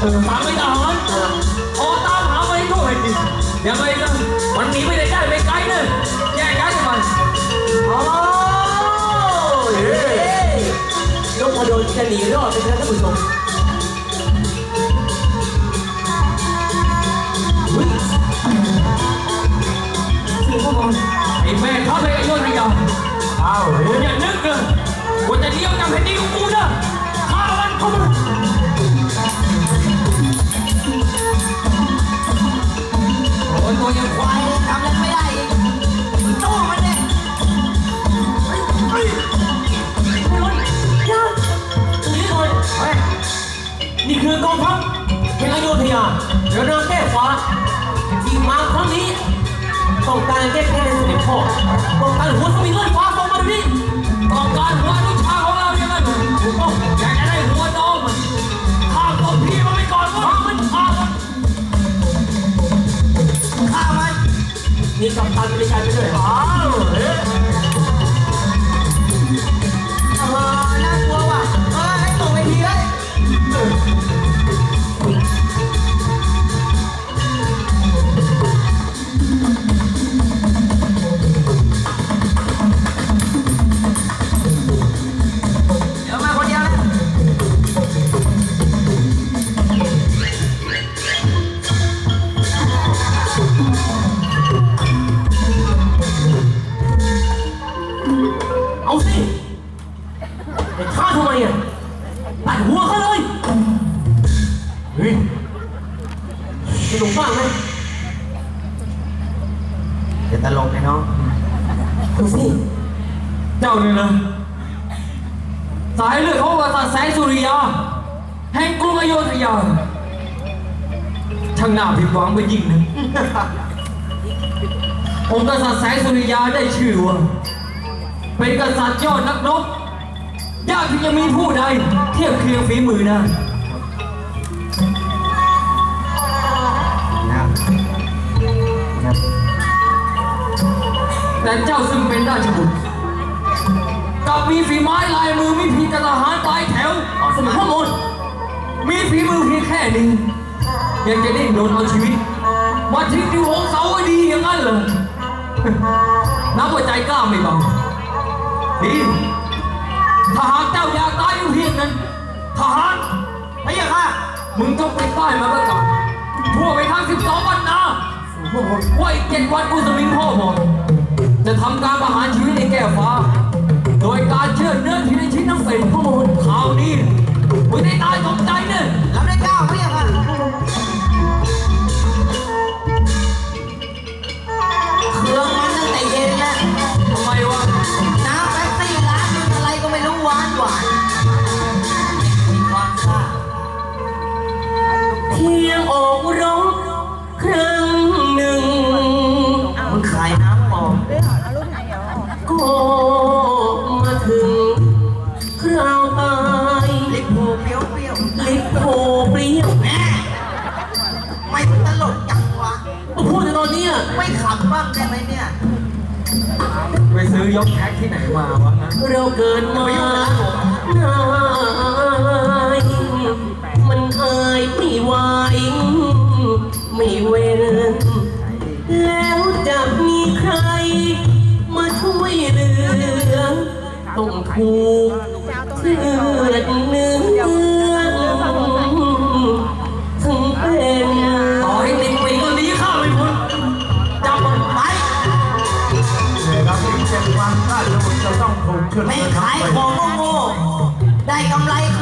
เออฟังไม่ทหารขอตามหามันให้ทั่วแผ่นดินยังไงนะมันหนีไม่ได้ได้ไม่ไกลเลยแยกย้ายกันไปโอ้ยนพดลจะหนีรอดไปแล้วท่านผู้ชมไอ้แม่ทัพไอ้โยนให้ยาวอ้าวอย่านึกเลยว่าจะเลี้ยวจากแผ่นดินของกูนะฆ่ามันเข้ามา เรือนางแก้ฟ้าที่มาครั้งนี้ต้องการแก้แค้นในสด็จพ่อต้องการหัวสมิงเลื่อนฟ้าส่งมาดูนี่ต้องการหัวลูกชายของเราอย่างนั้นเหรอถูกต้องอยากจะได้หัวน้องมันฆ่าตัวพี่มันไปก่อนวะมันฆ่ามันฆ่ามันนี่กัปตันไม่ใช่ไปด้วยอ้าวเฮ้ เฮ้ยสนุกบ้างไหมเดี๋ยวตลกไอ้น้องดูสิเจ้าเนี่ยนะสายเลือดของกษัตริย์แสงสุริยาแห่งกรุงอโยธยาช่างน่าผิดหวังไปยิ่งนะองค์กษัตริย์แสงสุริยาได้ชื่อว่าเป็นกษัตริย์ยอดนักรบยากที่จะมีผู้ใดเทียบเคียงฝีมือได้ แต่เจ้าซึ่งเป็นราชบุตรกลับมีฝีไม้ลายมือไม่เพียงกับทหารปลายแถวสมัยข้อมูลมีฝีมือเพียงแค่นี้ยังจะได้โดนเอาชีวิต มาทิ้งที่วงเสาไว้ดีอย่างนั้นเหรอนับว่าใจกล้าไม่เบาดีถ้าหากเจ้าอยากตายอยู่เพียงนั้นทหารไอ้ยังค่ะมึงต้องไปป้ายมาประกาศทั่วไปทั้งสิบสองวันนาว่าอีกเจ็ดวันกูสมิงพ่อบอกจะ ทำการประหารชีวิตในแก้วฟ้า โดยการเชื่อดเนื้อทีละชิ้นน้ำเป็นข้อมูลข่าวนี้มึงได้ตายสมใจเนี่ยรับได้เก้าไม่ยังค่ะเครื่องมันตั้งแต่เย็นแล้วทำไมวะน้ำแป๊บซี่ร้านนึงอะไรก็ไม่รู้หวานหวานมีความซ่าเที่ยงอ ยกแท็กที่ไหนมาวะนะเราเกิดมาหน้มันอายไม่ไหวไม่เว้นแล้วจะมีใคร มาช่วยเหลือต้องถูก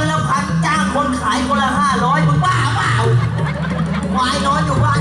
อนละพันจ้างคนขายคนละห้าร้อยมึงบ้าเปล่าควายน้อยอยู่บ้าน